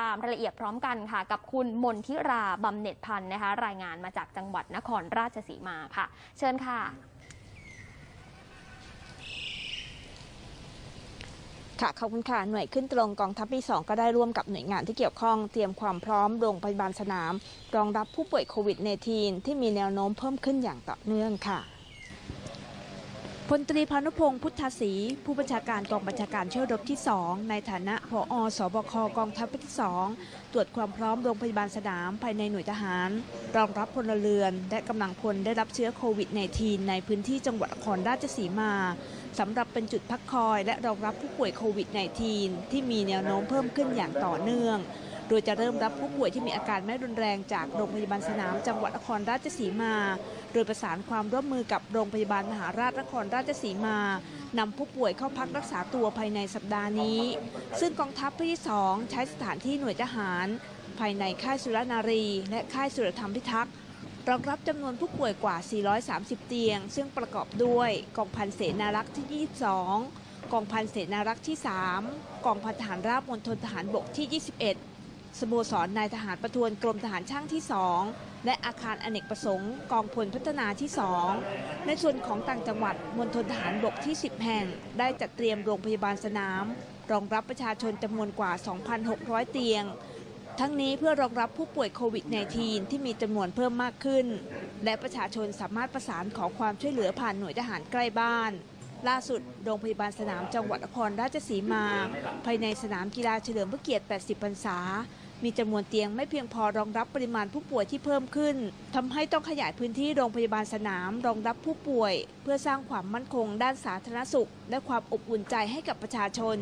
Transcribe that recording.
ตามรายละเอียดพร้อมกันค่ะ กับคุณมนทิราบำเหน็จพันธ์นะคะ รายงานมาจากจังหวัดนครราชสีมาค่ะ เชิญค่ะค่ะขอบคุณค่ะหน่วยขึ้นตรงกองทัพที่2ก็ได้ร่วมกับหน่วยงานที่เกี่ยวข้องเตรียมความพร้อมโรงพยาบาลสนาม รองรับผู้ป่วยโควิด -19 ที่มีแนวโน้มเพิ่มขึ้นอย่างต่อเนื่องค่ะ พลตรีพานุพงศ์พุทธศรีผู้บัญชาการกองบัญชาการเช่วรบที่ 2 ในฐานะผอสบคกองทัพที่ 2 ตรวจความพร้อมโรงพยาบาลสนามภายในหน่วยทหาร รองรับพลเรือน และกำลังพลได้รับเชื้อโควิด -19 ในพื้นที่จังหวัดนครราชสีมาสำหรับเป็นจุดพักคอยและรองรับผู้ป่วยโควิด -19 ที่มีแนวโน้มเพิ่มขึ้นอย่างต่อเนื่อง โดยจะเริ่มรับผู้ป่วยที่มีอาการไม่รุนแรงจากโรงพยาบาลสนามจังหวัดนครราชสีมา โดยประสานความร่วมมือกับโรงพยาบาลมหาราชนครราชสีมานำผู้ป่วยเข้าพักรักษาตัวภายในสัปดาห์นี้ ซึ่งกองทัพภาคที่ 2 ใช้สถานที่หน่วยทหาร ภายในค่ายสุรนารี และค่ายสุรธรรมพิทักษ์รองรับจำนวนผู้ป่วยกว่า 430 เตียง ซึ่งประกอบด้วยกองพันเสนารักษ์ที่ 22 กองพันเสนารักษ์ที่ 3 กองพันทหารราบมณฑลทหารบกที่ 21 สโมสรนายทหารประทวนกรมทหารช่างที่ 2 และอาคารอเนกประสงค์กองพลพัฒนาที่ 2 ในส่วนของต่างจังหวัดมณฑลทหารบกที่ 10 แห่ง ได้จัดเตรียมโรงพยาบาลสนาม รองรับประชาชนจำนวนกว่า 2,600 เตียง ทั้งนี้เพื่อรองรับผู้ป่วยโควิด -19 ที่มีจำนวนเพิ่มมากขึ้น และประชาชนสามารถประสานขอความช่วยเหลือผ่านหน่วยทหารใกล้บ้านล่าสุด โรงพยาบาลสนามจังหวัดนครราชสีมา ภายในสนามกีฬาเฉลิมพระเกียรติ 80 พรรษา มีจำนวนเตียงไม่เพียงพอรองรับปริมาณผู้ป่วยที่เพิ่มขึ้นทำให้ต้องขยายพื้นที่โรงพยาบาลสนาม รองรับผู้ป่วย เพื่อสร้างความมั่นคงด้านสาธารณสุข และความอบอุ่นใจให้กับประชาชน